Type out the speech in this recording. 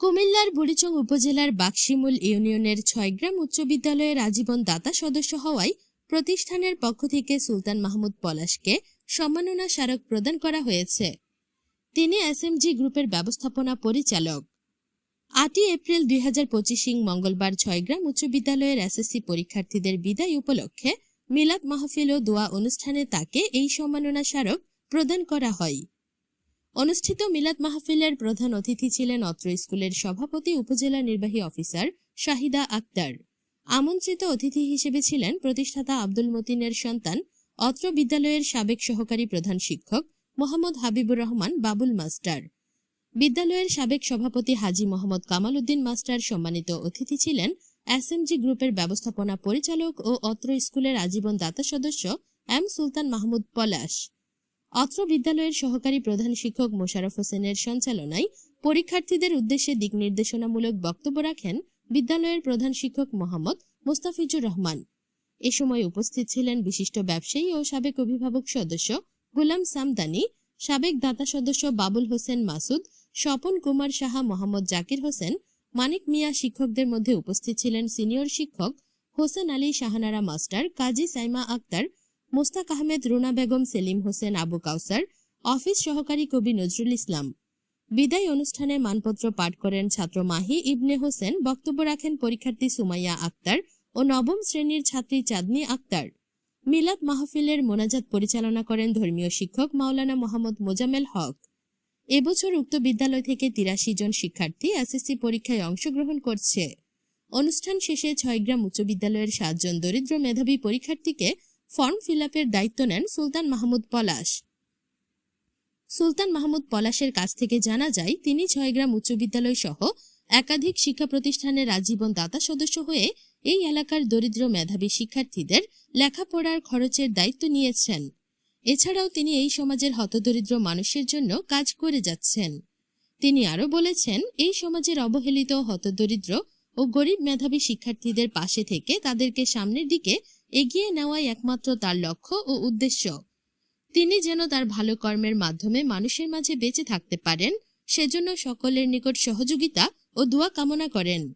কুমিল্লার বুড়িচং উপজেলার বাক্সিমুল ইউনিয়নের ছয়গ্রাম উচ্চ বিদ্যালয়ের আজীবন দাতা সদস্য হওয়ায় প্রতিষ্ঠানের পক্ষ থেকে সুলতান মাহমুদ পলাশকে সম্মাননা স্মারক প্রদান করা হয়েছে। তিনি এসএমজি গ্রুপের ব্যবস্থাপনা পরিচালক। আটই এপ্রিল দুই হাজার পঁচিশিং মঙ্গলবার ছয়গ্রাম উচ্চ বিদ্যালয়ের এসএসসি পরীক্ষার্থীদের বিদায় উপলক্ষে মিলাদ মাহফিল ও দোয়া অনুষ্ঠানে তাকে এই সম্মাননা স্মারক প্রদান করা হয়। অনুষ্ঠিত মিলাদ মাহফিলের প্রধান অতিথি ছিলেন অত্র স্কুলের সভাপতি, উপজেলা নির্বাহী অফিসার শাহিদা আক্তার। আমন্ত্রিত অতিথি হিসেবে ছিলেন প্রতিষ্ঠাতা আব্দুল মতিনের সন্তান, অত্র বিদ্যালয়ের সাবেক সহকারী প্রধান শিক্ষক মোহাম্মদ হাবিবুর রহমান বাবুল মাস্টার। বিদ্যালয়ের সাবেক সভাপতি হাজি মোহাম্মদ কামাল উদ্দিন মাস্টার সম্মানিত অতিথি ছিলেন এসএমজি গ্রুপের ব্যবস্থাপনা পরিচালক ও অত্র স্কুলের আজীবন দাতা সদস্য এম সুলতান মাহমুদ পলাশ। অত্র বিদ্যালয়ের সহকারী প্রধান শিক্ষক মোশাররফ হোসেনের সঞ্চালনায় পরীক্ষার্থীদের উদ্দেশ্যে দিক নির্দেশনামূলক বক্তব্য রাখেন বিদ্যালয়ের প্রধান শিক্ষক মোহাম্মদ মোস্তাফিজুর রহমান। এ সময় উপস্থিত ছিলেন বিশিষ্ট ব্যবসায়ী ও সাবেক অভিভাবক সদস্য গুলাম সামদানি, সাবেক দাতা সদস্য বাবুল হোসেন মাসুদ, স্বপন কুমার সাহা, মোহাম্মদ জাকির হোসেন, মানিক মিয়া শিক্ষকদের মধ্যে উপস্থিত ছিলেন সিনিয়র শিক্ষক হোসেন আলী শাহানারা মাস্টার, কাজী সাইমা আক্তার মোস্তাক আহমেদ, রুনা বেগম, সেলিম হোসেন, আবু কাউসার, অফিস সহকারী কবি নজরুল ইসলাম। বিদায় অনুষ্ঠানে মানপত্র পাঠ করেন ছাত্র মাহি ইবনে হোসেন। বক্তব্য রাখেন পরীক্ষার্থী সুমাইয়া আক্তার ও নবম শ্রেণির ছাত্রী চাঁদনি আক্তার। মিলাদ মাহফিলের মোনাজাত পরিচালনা করেন ধর্মীয় শিক্ষক মাওলানা মোহাম্মদ মোজামেল হক। এবছর উক্ত বিদ্যালয় থেকে তিরাশি জন শিক্ষার্থী এসএসসি পরীক্ষায় অংশগ্রহণ করছে। অনুষ্ঠান শেষে ছয়গ্রাম উচ্চ বিদ্যালয়ের সাতজন দরিদ্র মেধাবী পরীক্ষার্থীকে ফর্ম ফিল দায়িত্ব নেন সুলতান মাহমুদ পলাশ। সুলতান মাহমুদ পলাশের কাছ থেকে জানা যায়, তিনি ছয়গ্রাম উচ্চ বিদ্যালয় সহ একাধিক শিক্ষা প্রতিষ্ঠানের আজীবন দাতা সদস্য হয়ে এই এলাকার দরিদ্র মেধাবী শিক্ষার্থীদের লেখাপড়ার খরচের দায়িত্ব নিয়েছেন। এছাড়াও তিনি এই সমাজের হতদরিদ্র মানুষের জন্য কাজ করে যাচ্ছেন। তিনি আরও বলেছেন, এই সমাজের অবহেলিত হতদরিদ্র ও গরিব মেধাবী শিক্ষার্থীদের পাশে থেকে তাদেরকে সামনের দিকে এগিয়ে নেওয়াই একমাত্র তার লক্ষ্য ও উদ্দেশ্য। তিনি যেন তার ভালো কর্মের মাধ্যমে মানুষের মাঝে বেঁচে থাকতে পারেন, সেজন্য সকলের নিকট সহযোগিতা ও দোয়া কামনা করেন।